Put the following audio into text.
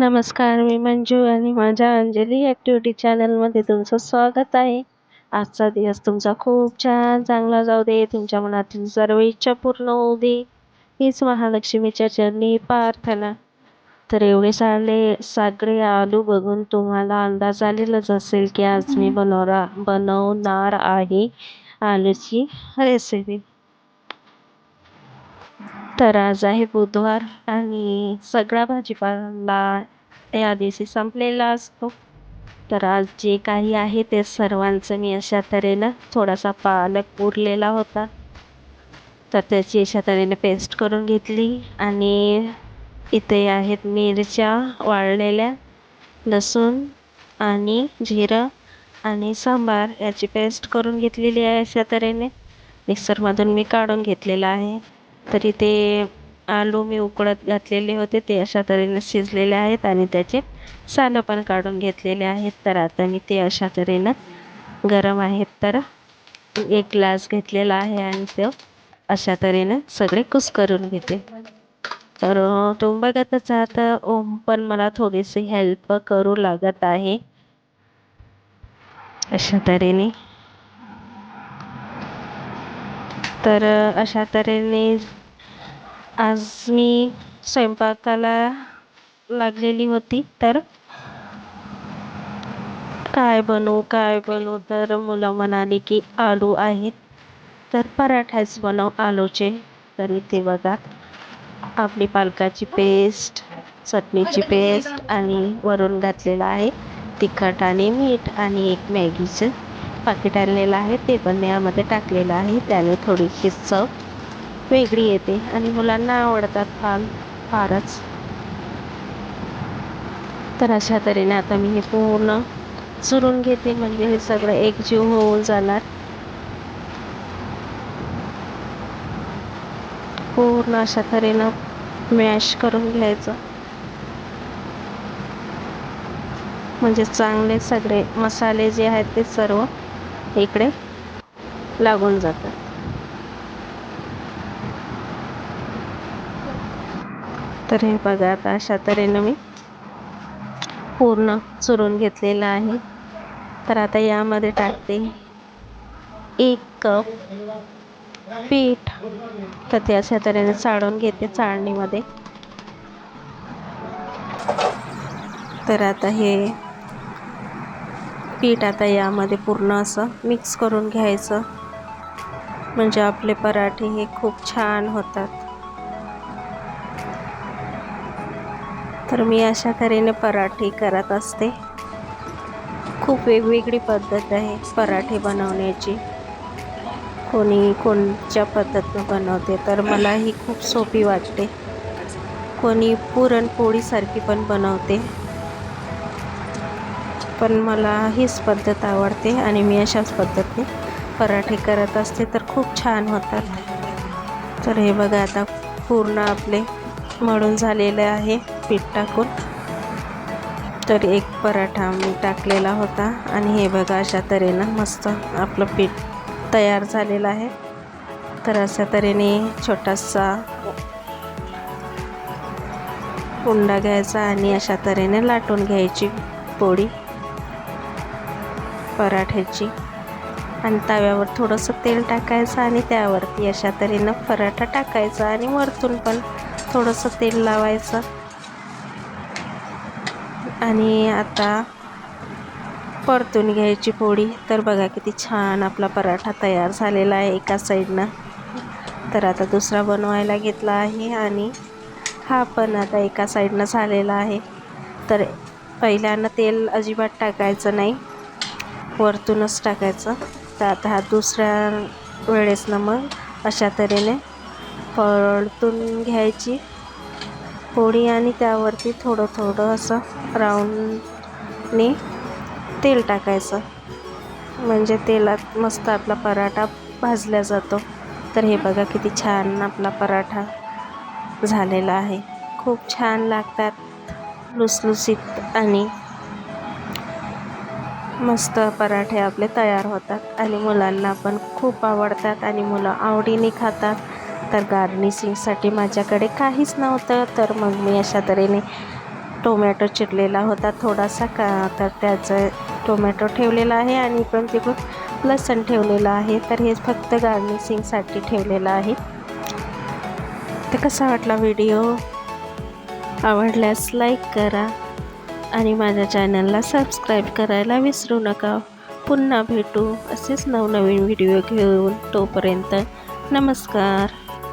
नमस्कार मी मंजू आणि माझ्या अंजली ॲक्टिव्हिटी चॅनलमध्ये तुमचं स्वागत आहे. आजचा दिवस तुमचा खूप छान चांगला जाऊ दे. तुमच्या मनातील सर्व इच्छा पूर्ण होऊ दे. हीच महालक्ष्मीच्या चरणी प्रार्थना. तर एवढे सारे सागरे आलू बघून तुम्हाला अंदाज आलेलाच असेल की आज मी बनवरा बनवणार आहे आलूची रेसिपी तर आज आहे बुधवार आणि सगळा भाजीपाला या दिवशी संपलेला असतो. तर आज जे काही आहे ते सर्वांचं मी अशा तऱ्हेनं थोडासा पालक उरलेला होता. तर त्याची अशा तऱ्हेने पेस्ट करून घेतली आणि इथे आहेत मिरच्या वाळलेल्या लसूण आणि जिरं आणि सांबार याची पेस्ट करून घेतलेली आहे अशा तऱ्हेने. मिक्सरमधून मी काढून घेतलेलं आहे. तरी ते आलू मी उकळत घातलेले होते ते अशा तऱ्हेने शिजलेले आहेत आणि त्याचे सालं पण काढून घेतलेले आहेत. तर आता मी ते अशा तऱ्हेनं गरम आहेत. तर एक ग्लास घेतलेला आहे आणि ते अशा तऱ्हेनं सगळे करून घेते. तर तुम्ही बघतच आहात ओम पण मला थोडीशी हेल्प करू लागत आहे. अशा तऱ्हेने. तर अशा तऱ्हेने आज मी स्वयंपाकाला लागलेली होती तर काय बनवू काय बनवू? तर मुलं म्हणाली की आलू आहेत तर पराठाच बनव आलूचे. तर इथे बघा आपली पालकाची पेस्ट चटणीची पेस्ट आणि वरून घातलेलं आहे तिखट आणि मीठ आणि एक मॅगीचं पाकिट आणलेलं आहे ते पण यामध्ये टाकलेलं आहे त्याने थोडीशी चव वेगळी येते आणि मुलांना आवडतात फार फारच. तर अशा तऱ्हेने आता मी हे पूर्ण चुरून घेते म्हणजे हे सगळं एकजीव होऊन जाणार. पूर्ण अशा तऱ्हेनं मॅश करून घ्यायचं. म्हणजे चांगले सगळे मसाले जे आहेत ते सर्व इकडे लागून जातात. तर हे बघा आता अशा तऱ्हेनं मी पूर्ण चुरून घेतलेलं आहे. तर आता यामध्ये टाकते एक कप पीठ. तर ते अशा तऱ्हेने चाळून घेते चाळणीमध्ये. तर आता हे पीठ आता यामध्ये पूर्ण असं मिक्स करून घ्यायचं. म्हणजे आपले पराठे हे खूप छान होतात. तर मी अशा तऱ्हेने पराठे करत असते. खूप वेगवेगळी पद्धत आहे पराठे बनवण्याची. कोणी कोणच्या पद्धतीनं बनवते तर मला ही खूप सोपी वाटते. कोणी पुरणपोळीसारखी पण बनवते. पण मला हीच पद्धत आवडते आणि मी अशाच पद्धतीने पराठे करत असते तर खूप छान होतात. तर हे बघा आता पूर्ण आपले मळून झालेलं आहे पीठ टाकून. तर एक पराठा मी टाकलेला होता आणि हे बघा अशा तऱ्हेनं मस्त आपलं पीठ तयार झालेलं आहे. तर अशा तऱ्हेने छोटासा उंडा घ्यायचा आणि अशा तऱ्हेने लाटून घ्यायची पोळी पराठ्याची. आणि तव्यावर थोडंसं तेल टाकायचं आणि त्यावरती अशा तऱ्हेनं पराठा टाकायचा आणि वरतून पण थोडंसं तेल लावायचं. आणि आता परतून घ्यायची पोळी तर बघा किती छान आपला पराठा तयार झालेला आहे एका साईडनं. तर आता दुसरा बनवायला घेतला आहे आणि हा पण आता एका साईडनं झालेला आहे. तर पहिल्यानं तेल अजिबात टाकायचं नाही. वरतूनच टाकायचं. तर आता हा दुसऱ्या वेळेस ना मग अशा तऱ्हेने खळतून घ्यायची पोळी आणि त्यावरती थोडं थोडं असं राऊंडने तेल टाकायचं. म्हणजे तेलात मस्त आपला पराठा भाजला जातो. तर हे बघा किती छान आपला पराठा झालेला आहे. खूप छान लागतात लुसलुसीत आणि मस्त पराठे आपले तयार होतात. आणि मुलांना पण खूप आवडतात आणि मुलं आवडीने खातात. तर गार्निशिंगसाठी माझ्याकडे काहीच नव्हतं. तर मग मी अशा तऱ्हेने टोमॅटो चिरलेला होता थोडासा का तर त्याचं टोमॅटो ठेवलेला आहे आणि इकडून तिकडून लसण ठेवलेलं आहे. तर हे फक्त गार्निशिंगसाठी ठेवलेलं आहे. तर कसा वाटला व्हिडिओ आवडल्यास लाईक करा आणि माझ्या चॅनलला सबस्क्राईब करायला विसरू नका. पुन्हा भेटू असेच नवनवीन व्हिडिओ घेऊन. तोपर्यंत नमस्कार.